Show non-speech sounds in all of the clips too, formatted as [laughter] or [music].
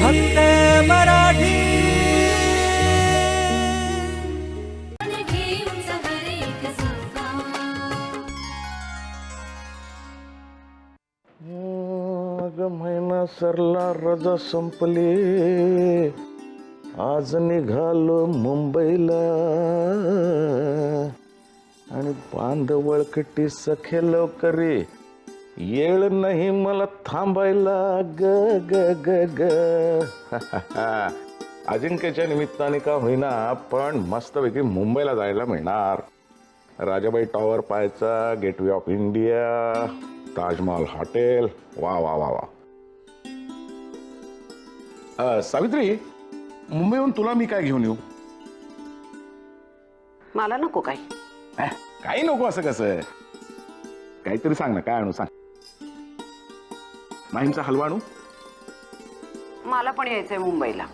फक्त मराठी. महिना सरला रजा संपली. आज निघालो मुंबईला. आणि बांधवळकटी सखे लवकरी येळ नाही मला थांबायला ग ग ग ग. [laughs] अजिंक्यच्या निमित्ताने का होईना पण मस्तपैकी मुंबईला जायला मिळणार. राजाबाई टॉवर पाहायचा gateway of India Taj Mahal hotel वा वा वा वा. सावित्री मुंबईहून तुला मी काय घेऊन येऊ? मला नको काय अह, काही नको असं कसं? काहीतरी सांग ना काय आणू सांग. माहीमचा हलवा आणू? मला पण यायचंय मुंबईला.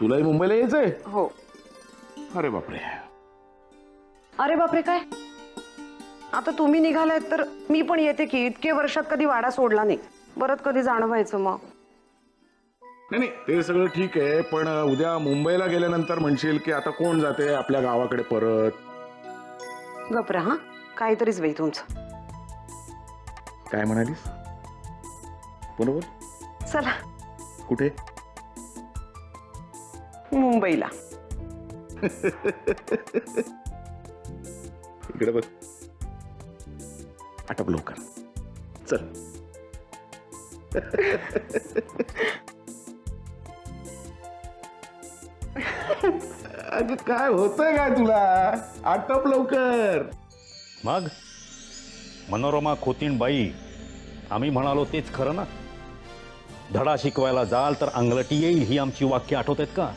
तुलाही मुंबईला यायचंय? हो. अरे बापरे. अरे बापरे काय? आता तुम्ही निघालायत तर मी पण येते की इतके वर्षात कधी वाडा सोडला नाही. परत कधी जाणं व्हायचं मग? नाही नाही ते सगळं ठीक आहे पण उद्या मुंबईला गेल्यानंतर म्हणशील की आता कोण जाते आपल्या गावाकडे परत? गपरा हा. काहीतरीच बाई तुमचं. काय म्हणालीस? बरोबर? चला. कुठे? मुंबईला. इकडे बघ. आटप लवकर. चल. अगं काय होतंय काय तुला? आटप लवकर. मग? मनोरमा खोतीन बाई. आम्ही म्हणालो तेच खरं ना? धडा शिकवायला जाल तर अंगलटी येईल ही आमची वाक्य आठवत आहेत का?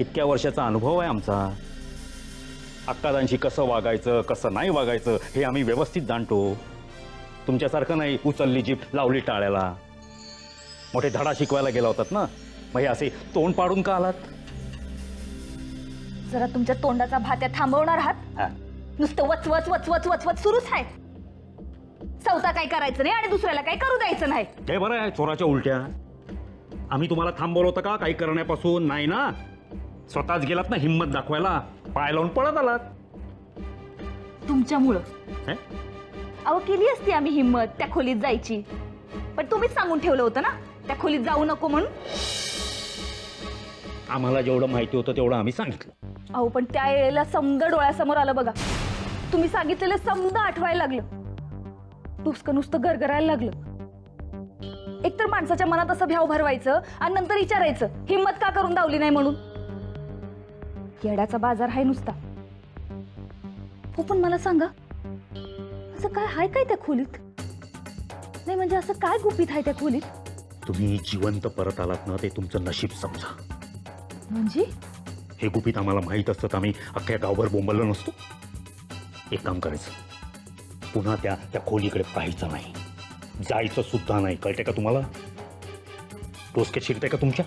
इतक्या वर्षाचा अनुभव आहे आमचा. अक्कादांशी कसं वागायचं कसं नाही वागायचं हे आम्ही व्यवस्थित जाणतो. तुमच्यासारखं नाही उचलली जीप लावली टाळ्याला. मोठे धडा शिकवायला गेला होतात ना? मग हे असे तोंड पाडून का आलात? जरा तुमच्या तोंडाचा भात्या थांबवणार आहात? हा. नुसतं वच वच वच वच वच वच सुरूच आहे. चौथा काय करायचं नाही आणि दुसऱ्याला काय करू द्यायचं नाही? हे बरं आहे चोराच्या उलट्या? आम्ही तुम्हाला थांबवलं होतं का? काही करण्यापासून नाही ना? स्वतःच गेलात ना हिंमत दाखवायला? पाय लावून पळत आलात. तुमच्यामुळं? हे? अहो केली असती आम्ही हिंमत त्या खोलीत जायची. पण तुम्हीच सांगून ठेवलं होतं ना? त्या खोलीत जाऊ नको म्हणून. आम्हाला जेवढं माहिती होतं तेवढं आम्ही सांगितलं. अहो पण त्या वेळेला समद डोळ्यासमोर आलं बघा. तुम्ही सांगितलेलं समद आठवायला लागलं. नुसतं नुसतं गरगरायला लागलं. एकतर माणसाच्या मनात असं भ्याव भरवायचं आणि नंतर विचारायचं हिंमत का करून दावली नाही म्हणून? येड्याचा बाजार आहे नुसता. हो पण मला सांगा असं काय हाय काय त्या खोलीत? नाही म्हणजे असं काय गुपित आहे त्या खोलीत? तुम्ही जिवंत परत आलात ना ते तुमचं नशीब समजा. म्हणजे? हे गुपित आम्हाला माहीत असतं तर आम्ही अख्ख्या गावभर बोंबललो नसतो. एक काम करायचं. पुन्हा त्या त्या खोलीकडे पाहायचं नाही. जायचं सुद्धा नाही. कळते का तुम्हाला? टोसके शिरते का तुमच्या?